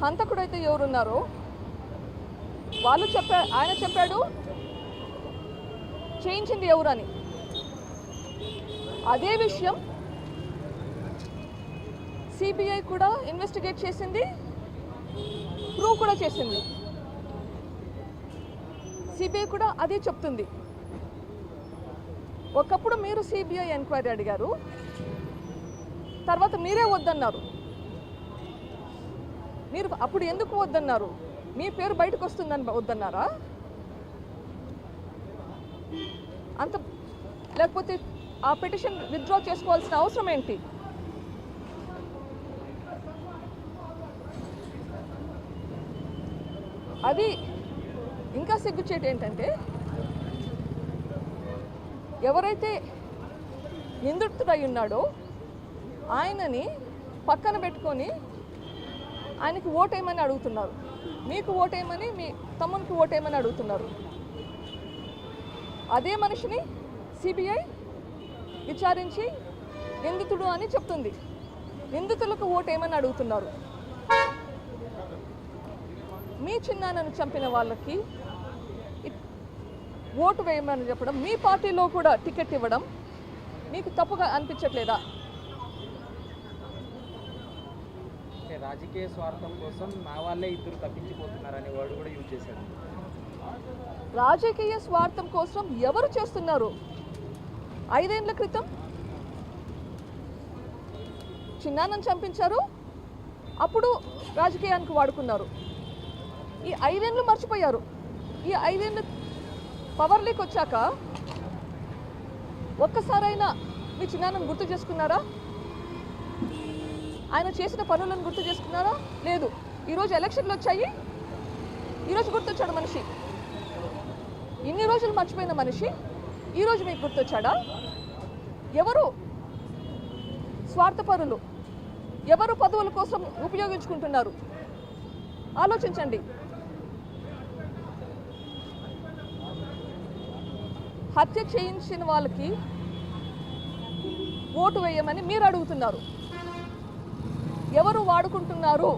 హంతకుడు అయితే ఎవరున్నారో వాళ్ళు చెప్పా ఆయన చెప్పాడు చేయించింది ఎవరని. అదే విషయం సిబిఐ కూడా ఇన్వెస్టిగేట్ చేసింది ప్రూవ్ కూడా చేసింది. సిబిఐ కూడా అదే చెప్తుంది. ఒకప్పుడు మీరు సిబిఐ ఎంక్వైరీ అడిగారు తర్వాత మీరే వద్దన్నారు. మీరు అప్పుడు ఎందుకు వద్దన్నారు? మీ పేరు బయటకు వస్తుందని వద్దన్నారా? అంత లేకపోతే ఆ పిటిషన్ విత్డ్రా చేసుకోవాల్సిన అవసరం ఏంటి? అది ఇంకా సిగ్గుచేటు ఏంటంటే ఎవరైతే నిందితుడై ఉన్నాడో ఆయనని పక్కన పెట్టుకొని ఆయనకి ఓటేయమని అడుగుతున్నారు. మీకు ఓటేయమని మీ తమ్మునికి ఓటేయమని అడుగుతున్నారు. అదే మనిషిని సిబిఐ విచారించి నిందితుడు అని చెప్తుంది. నిందితులకు ఓటేయమని అడుగుతున్నారు. మీ చిన్నాన్నను చంపిన వాళ్ళకి ఓటు వేయమని చెప్పడం మీ పార్టీలో కూడా టికెట్ ఇవ్వడం మీకు తప్పుగా అనిపించట్లేదా? రాజకీయ స్వార్థం కోసం నా వాళ్ళే ఇద్దరు తప్పించిపోతున్నారనే వర్డ్ కూడా యూజ్ చేశారు. రాజకీయ స్వార్థం కోసం ఎవరు చేస్తున్నారు? ఐదేండ్ల క్రితం చిన్నాన్నను చంపించారు. అప్పుడు రాజకీయానికి వాడుకున్నారు. ఈ ఐదేండ్లు మర్చిపోయారు. ఈ ఐదేండ్లు పవర్లోకి వచ్చాక ఒక్కసారైనా మీ చిన్నాన్నను గుర్తు చేసుకున్నారా? ఆయన చేసిన పనులను గుర్తు చేసుకున్నారా? లేదు. ఈరోజు ఎలక్షన్లు వచ్చాయి. ఈరోజు గుర్తొచ్చాడు మనిషి. ఇన్ని రోజులు మర్చిపోయిన మనిషి ఈరోజు మీకు గుర్తొచ్చాడా? ఎవరు స్వార్థపరులు? ఎవరు పదవుల కోసం ఉపయోగించుకుంటున్నారు? ఆలోచించండి. హత్య చేయించిన వాళ్ళకి ఓటు వేయమని మీరు అడుగుతున్నారు. ఎవరు వాడుకుంటున్నారు?